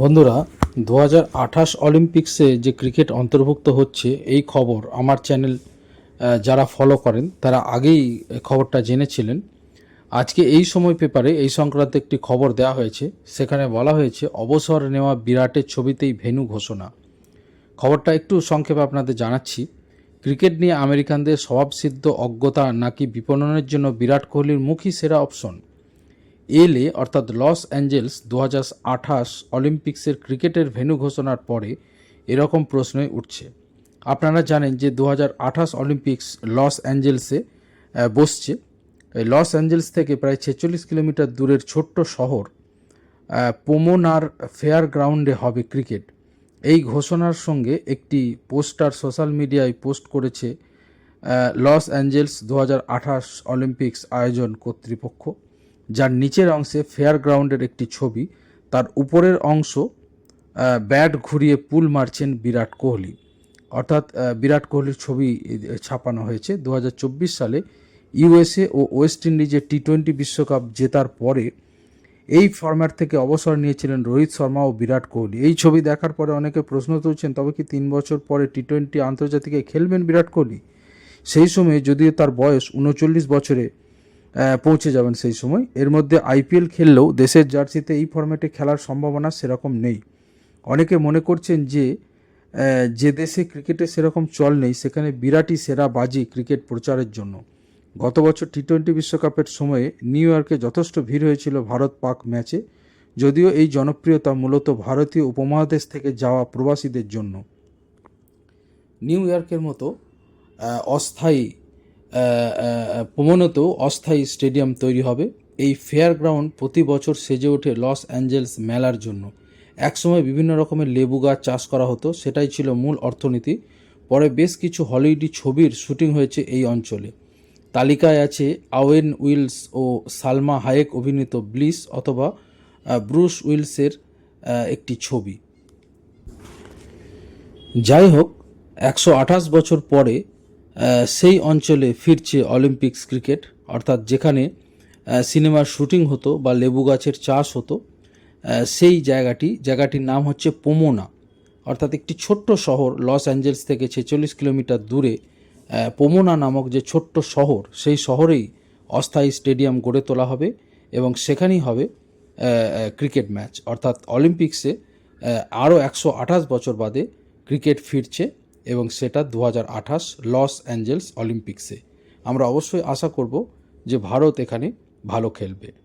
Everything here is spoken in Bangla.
বন্ধুরা, দু হাজার আঠাশ অলিম্পিক্সে যে ক্রিকেট অন্তর্ভুক্ত হচ্ছে, এই খবর আমার চ্যানেল যারা ফলো করেন, তারা আগেই খবরটা জেনেছিলেন। আজকে এই সময় পেপারে এই সংক্রান্ত একটি খবর দেওয়া হয়েছে। সেখানে বলা হয়েছে, অবসর নেওয়া বিরাটের ছবিতেই ভেনু ঘোষণা। খবরটা একটু সংক্ষেপে আপনাদের জানাচ্ছি। ক্রিকেট নিয়ে আমেরিকানদের স্বভাবসিদ্ধ অজ্ঞতা নাকি বিপণনের জন্য বিরাট কোহলির মুখই সেরা অপশন? এলে, অর্থাৎ লস অ্যাঞ্জেলস দু হাজার আঠাশ অলিম্পিক্সের ক্রিকেটের ভেন্যু ঘোষণার পরে এরকম প্রশ্নই উঠছে। আপনারা জানেন যে দু হাজার আঠাশ অলিম্পিক্স লস অ্যাঞ্জেলসে বসছে। লস অ্যাঞ্জেলস থেকে প্রায় ছেচল্লিশ কিলোমিটার দূরের ছোট্ট শহর পোমোনার ফেয়ার গ্রাউন্ডে হবে ক্রিকেট। এই ঘোষণার সঙ্গে একটি পোস্টার সোশ্যাল মিডিয়ায় পোস্ট করেছে লস অ্যাঞ্জেলস দু অলিম্পিক্স আয়োজন কর্তৃপক্ষ। যার নিচের অংশে ফেয়ার গ্রাউন্ডের একটি ছবি, তার উপরের অংশ ব্যাট ঘুরিয়ে পুল মারছেন বিরাট কোহলি। অর্থাৎ বিরাট কোহলির ছবি ছাপানো হয়েছে দু হাজার চব্বিশ সালে ইউএসএ ও ওয়েস্ট ইন্ডিজে টি টোয়েন্টি বিশ্বকাপ জেতার পরে। এই ফরম্যাট থেকে অবসর নিয়েছিলেন রোহিত শর্মা ও বিরাট কোহলি। এই ছবি দেখার পরে অনেকে প্রশ্ন তুলছেন, তবে কি তিন বছর পরে টি টোয়েন্টি আন্তর্জাতিকে খেলবেন বিরাট কোহলি? সেই সময়ে যদিও তার বয়স উনচল্লিশ বছরে পৌঁছে যাবেন সেই সময়। এর মধ্যে আইপিএল খেললেও দেশের জার্সিতে এই ফরম্যাটে খেলার সম্ভাবনা সেরকম নেই। অনেকে মনে করছেন যে যে দেশে ক্রিকেটে সেরকম চল নেই, সেখানে বিরাটই সেরা বাজি ক্রিকেট প্রচারের জন্য। গত বছর টি টোয়েন্টি বিশ্বকাপের সময়ে নিউ ইয়র্কে যথেষ্ট ভিড় হয়েছিল ভারত পাক ম্যাচে, যদিও এই জনপ্রিয়তা মূলত ভারতীয় উপমহাদেশ থেকে যাওয়া প্রবাসীদের জন্য। নিউ ইয়র্কের মতো অস্থায়ী প্রমণতেও অস্থায়ী স্টেডিয়াম তৈরি হবে। এই ফেয়ার গ্রাউন্ড প্রতি বছর সেজে ওঠে লস অ্যাঞ্জেলস মেলার জন্য। একসময় বিভিন্ন রকমের লেবু গাছ চাষ করা হতো, সেটাই ছিল মূল অর্থনীতি। পরে বেশ কিছু হলিউডি ছবির শুটিং হয়েছে এই অঞ্চলে। তালিকায় আছে আওয়েন উইলস ও সালমা হায়েক অভিনীত ব্লিস অথবা ব্রুস উইলসের একটি ছবি। যাই হোক, একশো আঠাশ বছর পরে সেই অঞ্চলে ফিরছে অলিম্পিক্স ক্রিকেট, অর্থাৎ যেখানে সিনেমার শুটিং হতো বা লেবু গাছের চাষ হতো সেই জায়গাটি, জায়গাটির নাম হচ্ছে পোমোনা, অর্থাৎ একটি ছোট্ট শহর লস অ্যাঞ্জেলস থেকে ছেচল্লিশ কিলোমিটার দূরে পোমোনা নামক যে ছোট্ট শহর, সেই শহরেই অস্থায়ী স্টেডিয়াম গড়ে তোলা হবে এবং সেখানেই হবে ক্রিকেট ম্যাচ, অর্থাৎ অলিম্পিক্সে আরও একশো আঠাশ বছর বাদে ক্রিকেট ফিরছে। এবং সেটা দু হাজার আঠাশ লস অ্যাঞ্জেলস অলিম্পিক্সে। আমরা অবশ্যই আশা করব যে ভারত এখানে ভালো খেলবে।